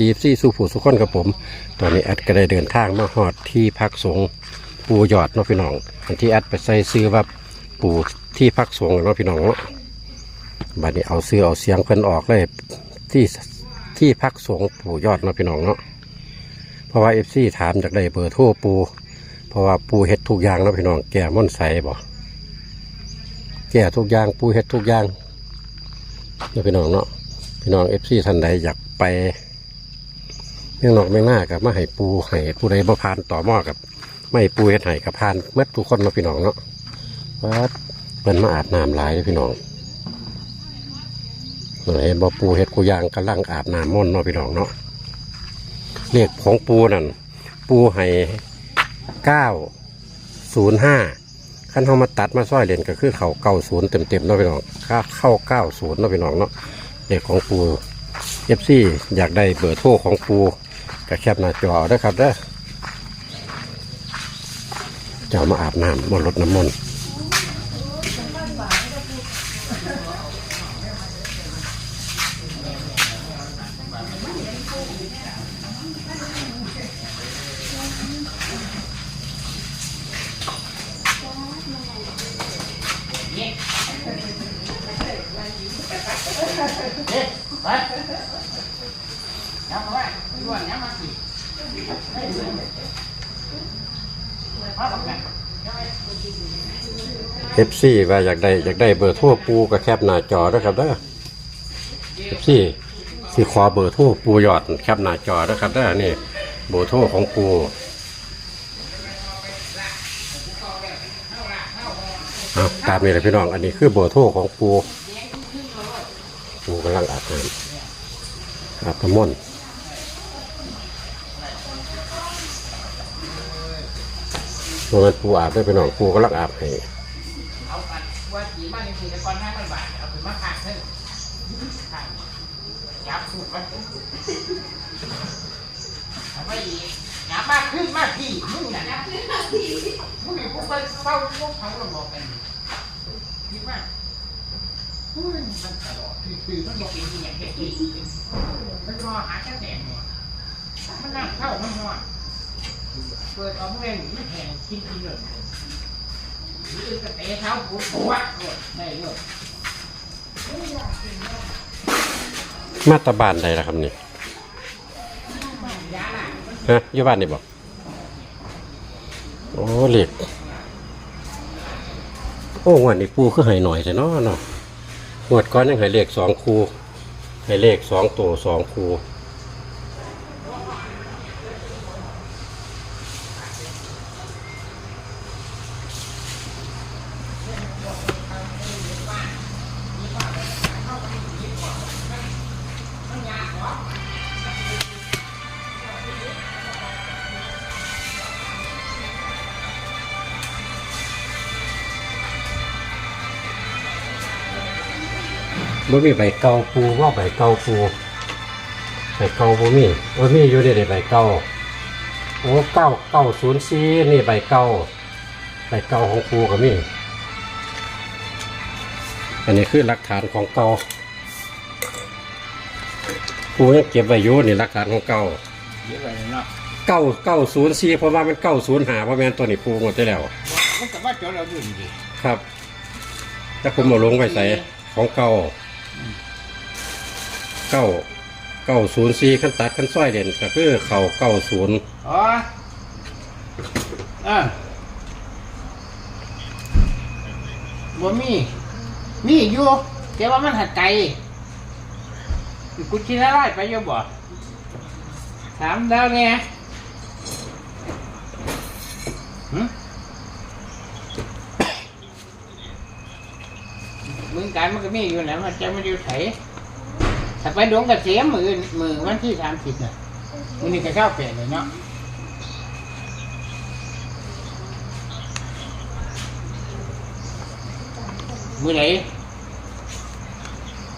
ดีซี่สู่ผู้สุขคนกับผม ตอนนี้แอดก็ได้เดินทางมาฮอดที่พักสงปูยอดเนาะพี่น้องอันที่แอดไปใส่ซื้อว่าปูที่พักสงฆ์เนาะพี่น้องเนาะบัดนี้เอาซื้อเอาเสียงเพิ่นออกเลยที่ที่พักสงปูยอดเนาะพี่น้องเนาะเพราะว่าเอฟซีถามจากได้เบอร์โทรปู เพราะว่าปูเฮ็ดทุกอย่างเนาะพี่น้องแก่ม่อนใสบ่แก่ทุกอย่างปูเฮ็ดทุกอย่างเนาะพี่น้องเนาะพี่น้องเอฟซีท่านใดอยากไป เรื่องนอกไม่ง่ากับมาให้ปูให้ผู้ใดบ่พานต่อหม้อกับไม่ให้ปูเฮ็ดให้กับพานเมื่อทุกคนมาพี่น้องเนาะว่าเพิ่นมาอาบน้ำหลายเด้พี่น้องเห็นบ่ปูเฮ็ดกูยางกำลังอาบน้ำม่อนเนาะพี่น้องเนาะเลขของปูนั่นปูให้เก้าศูนย์ห้าขั้นเขามาตัดมาซ้อยเลนก็คือเขาเก้าศูนย์เต็มๆเนาะพี่น้องค่าเข้าเก้าศูนย์เนาะพี่น้องเนาะเลขของปูเอฟซีอยากได้เบอร์โทรของปู ก็แคบหน้าจอได้ครับเด้อจะมาอาบน้ำมาลดน้ำมนต์ เอฟซีว่าอยากได้อยากได้เบอร์โทรปูก็แคปหน้าจอได้อครับเด้อเอฟซีสิขอเบอร์โทรปูยอดแคปหน้าจอได้อครับเด้อนี่เบอร์โทรของปูเอาตามนี้เลยพี่น้อง อันนี้คือเบอร์โทรของปูปูกำลังอาบน้ำอาบน้ำมนต์ ตัวมันปูอาบได้ไปหน่องปูก็รักอาบให้เอาอันว่าสีมาในสี่ตะกอนห้าพันบาทเอาไปมาขาดเพิ่มขาดยับถูกมันทำไมอีกยับมากขึ้นมากพี่มึงน่ะยับขึ้นมากพี่มึงนี่พวกไปเฝ้าพวกเขาเราบอกกันคิดมากเฮ้ยมันตลอดคือมันบอกเองอย่างเด็กดีมันรอหาแค่แดงหมดมันนั่งเข้ามันนอน เปิดออกเล่นไม่แข่งกินกินเลยหรือกระเตะเท้าปุ๊บวัดหมดได้เลยมาตาบ้านใดล่ะครับนี่ยาละฮะอยู่บ้านนี่บอกโอ้เหล็กโอ้งวันนี้ปูคือให้หน่อยแต่เนาะเนาะงวดก้อนยังให้เลขสองคูให้เลขสองตัวสองคู บ่มีใบเก่าปูว่าใบเก่าปูใบเก่าบ่มีโอ้มีอยู่เด้ใบเก่าโอ้เก้าเก้าศูนย์สี่นี่ใบเก่าใบเก่าของปูก็มีอันนี้คือหลักฐานของเก่าปูยังเก็บไว้อยู่นี่หลักฐานของเก่าเยอะเลยเนาะเก้าเก้าศูนย์สี่เพราะว่ามันเก้าศูนย์หาเพราะแม่นตัวนี้ปูหมดได้แล้วมันก็ว่าจอเราอยู่ดีครับถ้าผมเอาลงไปใส่ของเก่า เก้าเก้าศูนย์สี่ขั้นตัดขั้นส้อยเด่นก็คือเข่าเก้าศูนย์อ๋ออ่าบ่มี มีอยู่แต่ว่ามันหัดไกลกูชินอะไรไปอยู่บ่ถามดาวเนี่ยหึมึง การมันก็มีอยู่นะมันจะไม่อยู่ไถถ้าไปดวงกระเสียมมืออื่นมือวันที่สามสิบน่ะมือนี่ก็เข้าเปลี่ยนเลยเนาะมือไหน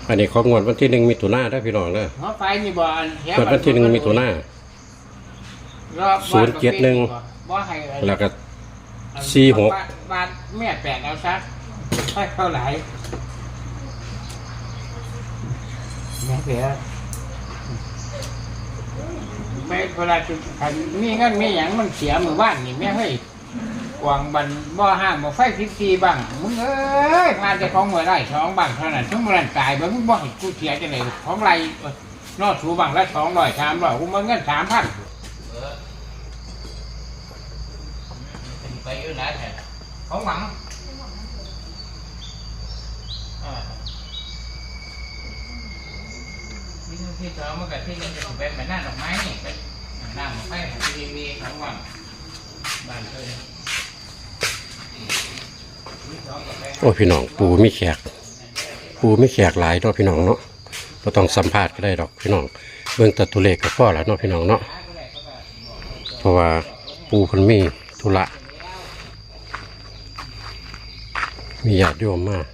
อันนี้ของงวดวันที่หนึ่งมีตุนาได้อพี่น้องเด้อหัวไฟนี่บ่อันแถงวดวันที่หนึ่งมีตุนา รอบศูนย์เจ็ดหนึ่งบ่ให้อัน แล้วก็ สี่หก บาทบาทแม่แปดเอาซะค่อยเท่าไหร่ แม่เปียแม่เวลาจุดคันมีเงินมีหยังมันเสียมือบ้านนี่แม่เฮ้ยกวางบันบ่ห้ามบ่ไฟสิบสี่บ้างมึงเอ้ยงานจะของหน่วยไร่สองบ้างเท่านั้นทั้งมันตายบ่มึงบ่ให้กูเสียจังได๋ของไรนอกถูบ้างละสองร้อยสามร้อยกูมาเงินสามพันไปอยู่ไหนแท้ของหวังอ่านี่ ที่สองมันก็ที่ยังจะเป็นแบบหน้าดอกไม้นี่เป็นหน้าดอกไม้ของทีวีของหวังบ้านเคยโอ้พี่น้องปูไมีแขก ปูไมีแขกหลายเนาะพี่น้องเนาะบ่ต้องสัมภาษณ์ก็ได้ดอกพี่น้อง เบิ่งแต่ตัวเลขก็พอแล้วเนาะพี่น้องเนาะเพราะว่าปูเพิ่นมีธุระมีญาติโยมมาก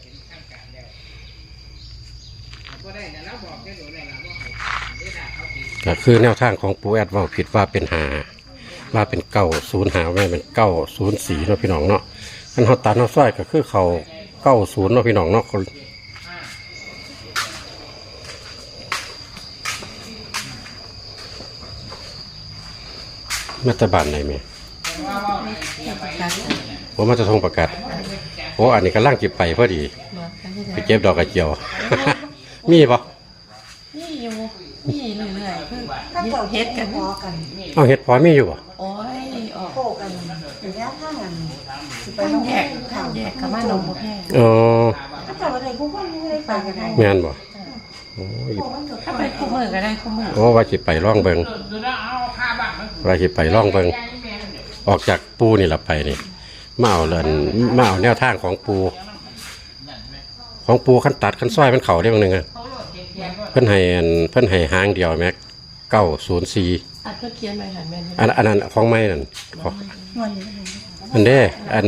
ก็คือแนวทางของปูแอดว่าผิดว่าเป็นหาว่าเป็นเก้าศูนย์หาแม่เป็นเก้าศูนย์สี่เนาะพี่น้องเนาะอันเขาตัดเขาสร้อยก็คือเขาเก้าศูนย์เนาะพี่น้องเนาะคนมาตรบานไหนแม่ผมาจะทงประกาศโอ้อันนี้กำลังจิบไปพอดี ไปเก็บดอกกระเจียว มีปะ นี่เรื่อยๆคือเฮ็ดกันพอกันเอาเห็ดพอมีอยู่ปะโอ้ยออกโคกันระยะทางกันสิไปท่านน้องแยกท่านแยกกับมาหนองบัวแพงอ๋อถ้าเกิดอะไรพวกมันไม่ได้ไปกันได้แม่นบ่โอ้ยพวกมันเกิดถ้าไปคู่มือก็ได้คู่มือโอ้ว่าสิไปร่องเบิงว่าสิไปร่องเบิงออกจากปูนี่ละไปนี่มาเอาเรือนมาเอาแนวทางของปู ของปูขั้นตัดขั้นซอยมันเข่าได้บางหนึ่งอะ เพิ่นให้อันเพิ่นให้หางเดียวแม็กเก้าศูนย์สี่อัดเพื่อเขียนใบหันแม่นอันอันนั้นของไม่นั่นของวันนี้อันเด้อัน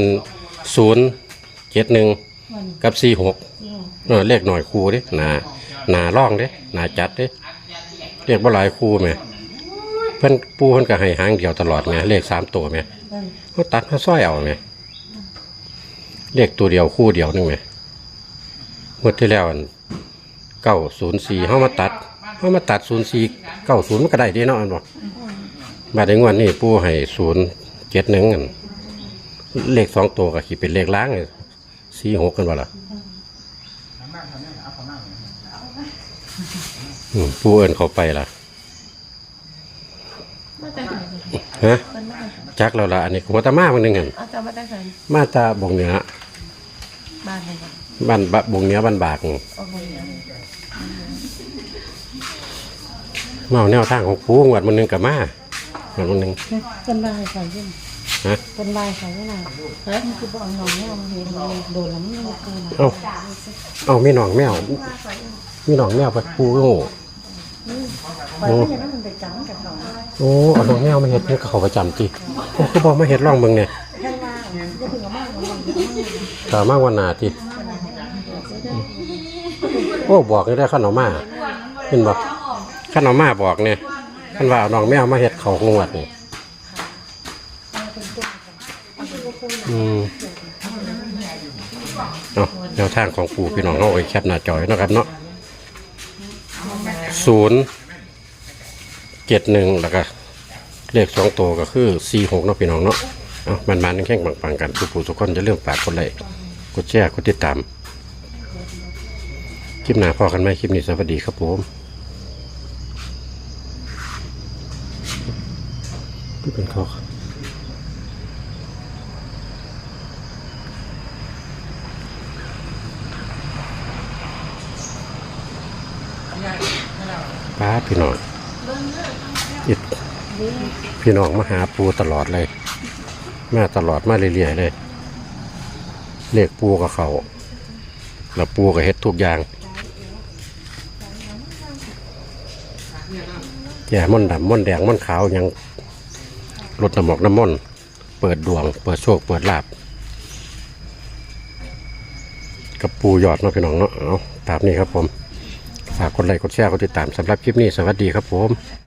ศูนย์เจ็ดหนึ่งกับสี่หกเออเลขหน่อยคูเด้หนาหนาร่องเด้หนาจัดเด้เลขบ่หลายคูไหมเพิ่นปูเพิ่นก็ให้หางเดียวตลอดไงเลขสามตัวไหมเขาตัดเขาซ้อยเอาไหมเลขตัวเดียวคู่เดียวนึงไหมงวดที่แล้วอัน เก้าศูนย์สี่เขามาตัดเขามาตัดศูนย์สี่เก้าศูนย์มันก็ได้ดีเนาะอันบอกบาดในงวดนี้ปูให้ศูนย์เจ็ดหนึ่งอันเลขสองตัวก็ขีดเป็นเลขล้างเลยสี่หกกันว่าล่ะอืมปูเอินเขาไปล่ะมาแต่ไหนฮะเพิ่นมาแต่ไหนจักแล้วล่ะอันนี้ผมว่าตามาบางนึงอันเอาจะมาแต่ไหนมาตาบงเหนือบ้านเลยค่ะ บ้านบะบงเหนือบ้านบากโอ้โหมาเอาแนวทางของปูงวดมันหนึงกับมาหวดมันหนึงเป็นลายใส่ยังฮะเป็นลายใส่ยังไงเฮ้ยมันคือบอกน้องเนี่ยมันเห็นมันโดนแล้วมันไม่เกินเอาเอามีหนองแมวมีหนองแมวไปปูก็โง่ไปไม่เห็นว่ามันไปจังกับน้องโอ้เอาหนองแมวมาเห็ดนี่ก็เขาประจำจีโอ้คือบอกมาเห็ดร่องเบิ่งเนี่ยแค่ว่าจะถึงกับมากกว่ามันตามากวันหนาจี โอ้บอกนี่ได้ขนมมาเห็นบอกขนมมาบอกเนี่ยขันว่าเอาหนองแมวมาเห็ดเขางวดนี่อืมเอาแนวทางของปู่พี่น้องเอาไว้แคปหน้าจอยนะครับเนาะศูนย์เจ็ดหนึ่งแล้วก็เลขสองตัวก็คือสี่หกเนาะพี่น้องเนาะเอามันมันแข่งปังๆกันทุกผู้ทุกคนจะเรื่องฝากกดไลค์กดแชร์กดติดตาม คลิปหน้าพอกันไหมคลิปนี้สวัสดีครับผมเป็นข้อป้าพี่น้องอิดพี่น้องมาหาปูตลอดเลย มาตลอดมาเรื่อยๆเลย เลขปูกับเขาแล้วปูก็เฮ็ดทุกอย่าง แย่ม่อนดำม่อนแดงม่อนขาวยังลดน้ำหมอกน้ำม่อนเปิดดวง เปิดโชคเปิดลาบกับปูยอดเนาะพี่น้องเนาะเอาตามนี้ครับผมฝากกดไลค์กดแชร์กดติดตามสำหรับคลิปนี้สวัสดีครับผม